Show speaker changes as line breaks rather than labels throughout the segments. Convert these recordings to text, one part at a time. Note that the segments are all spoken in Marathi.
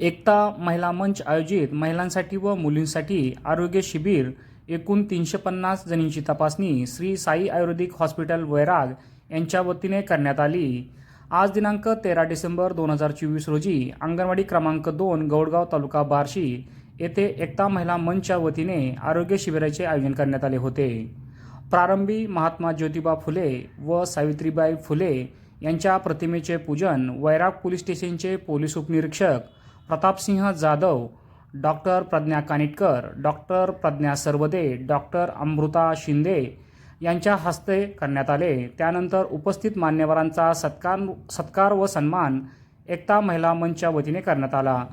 एकता महिला मंच आयोजित महिलांसाठी व मुलींसाठी आरोग्य शिबिर एकूण तीनशे पन्नास जणींची तपासणी श्री साई आयुर्वेदिक हॉस्पिटल वैराग यांच्या वतीने करण्यात आली. आज दिनांक तेरा डिसेंबर दोन हजार चोवीस रोजी अंगणवाडी क्रमांक दोन गौडगाव तालुका बार्शी येथे एकता महिला मंचच्या वतीने आरोग्य शिबिराचे आयोजन करण्यात आले होते. प्रारंभी महात्मा ज्योतिबा फुले व सावित्रीबाई फुले यांच्या प्रतिमेचे पूजन वैराग पोलीस स्टेशनचे पोलीस उपनिरीक्षक Pratapsinh Jadhav doctor Pradnya Kanitkar doctor Pradnya Sarvade doctor Amruta Shinde यांच्या हस्ते करण्यात आले. त्यानंतर उपस्थित मान्यवरांचा सत्कार सत्कार व सन्मान एकता महिला मंचच्या वतीने करण्यात आला.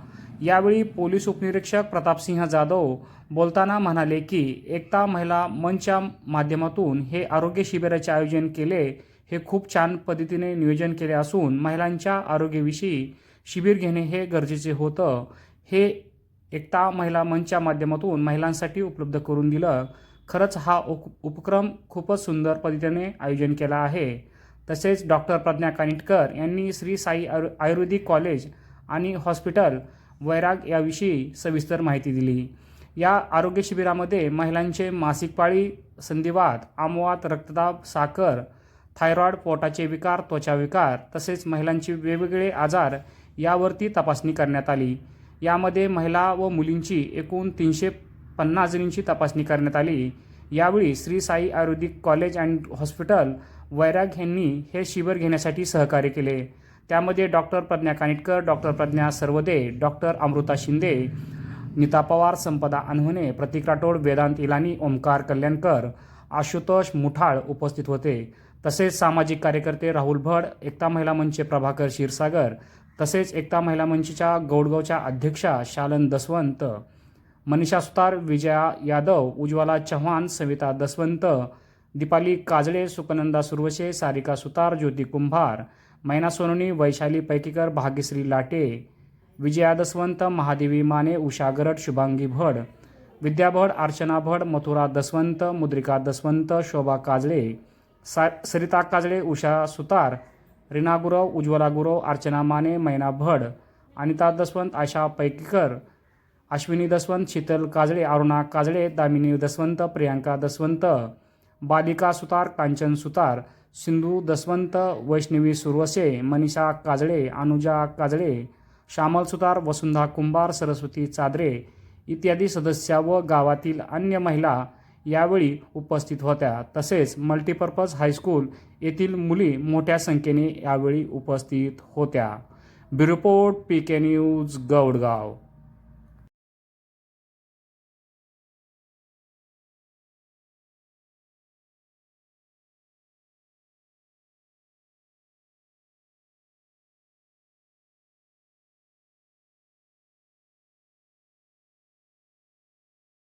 यावेळी पोलीस उपनिरीक्षक प्रतापसिंह जाधव बोलताना म्हणाले की एकता महिला मंचच्या माध्यमातून हे आरोग्य शिबिराचे आयोजन केले हे खूप छान पद्धतीने नियोजन केले असून महिलांच्या आरोग्याविषयी शिबिर घेणे हे गरजेचे होतं. हे एकता महिला मंचच्या माध्यमातून महिलांसाठी उपलब्ध करून दिलं. खरंच हा उप उपक्रम खूपच सुंदर पद्धतीने आयोजन केला आहे. तसेच डॉक्टर प्रज्ञा कानिटकर यांनी श्री साई आयु आयुर्वेदिक कॉलेज आणि हॉस्पिटल वैराग याविषयी सविस्तर माहिती दिली. या आरोग्य शिबिरामध्ये महिलांचे मासिक पाळी संधिवात आमवात रक्तदाब साखर थायरॉईड पोटाचे विकार त्वचा विकार तसेच महिलांचे वेगवेगळे आजार यावरती तपासणी करण्यात आली. यामध्ये महिला व मुलींची एकूण तीनशे पन्नास जणींची तपासणी करण्यात आली. यावेळी Shri Sai ayurvedic college and hospital Vairag यांनी हे शिबिर घेण्यासाठी सहकार्य केले. त्यामध्ये doctor Pradnya Kanitkar doctor Pradnya Sarvade doctor Amruta Shinde Neeta Pawar Sampada Anhune Pratik Rathod Vedant Ilani Omkar Kalyankar Ashutosh Muthal उपस्थित होते. तसेच सामाजिक कार्यकर्ते राहुल भड एकता महिला मंचचे प्रभाकर क्षीरसागर तसेच एकता महिला मंचच्या गौडगावच्या अध्यक्षा शालन दसवंत मनीषा सुतार विजया यादव उज्ज्वला चव्हाण सविता दसवंत दीपाली काजळे सुकनंदा सुरवसे सारिका सुतार ज्योती कुंभार मैना सोनोनी वैशाली पैकीकर भाग्यश्री लाटे विजया दसवंत महादेवी माने उषा गरड शुभांगी भड विद्या भड अर्चना भड मथुरा दसवंत मुद्रिका दसवंत शोभा काजळे सा सरिता काजळे उषा सुतार रीना गुरव उज्ज्वला गुरव अर्चना माने मैना भड अनिता दसवंत आशा पैकीकर अश्विनी दसवंत शीतल काजळे अरुणा काजळे दामिनी दसवंत प्रियांका दसवंत बालिका सुतार कांचन सुतार सिंधू दसवंत वैष्णवी सुरवसे मनीषा काजळे अनुजा काजळे श्यामल सुतार वसुंधा कुंभार सरस्वती चादरे इत्यादी सदस्या व गावातील अन्य महिला यावेळी उपस्थित होत्या. तसेच मल्टीपर्पज हायस्कूल येथील मुली मोठ्या संख्येने यावेळी उपस्थित होत्या. Bureau report P K news Gaudgaon.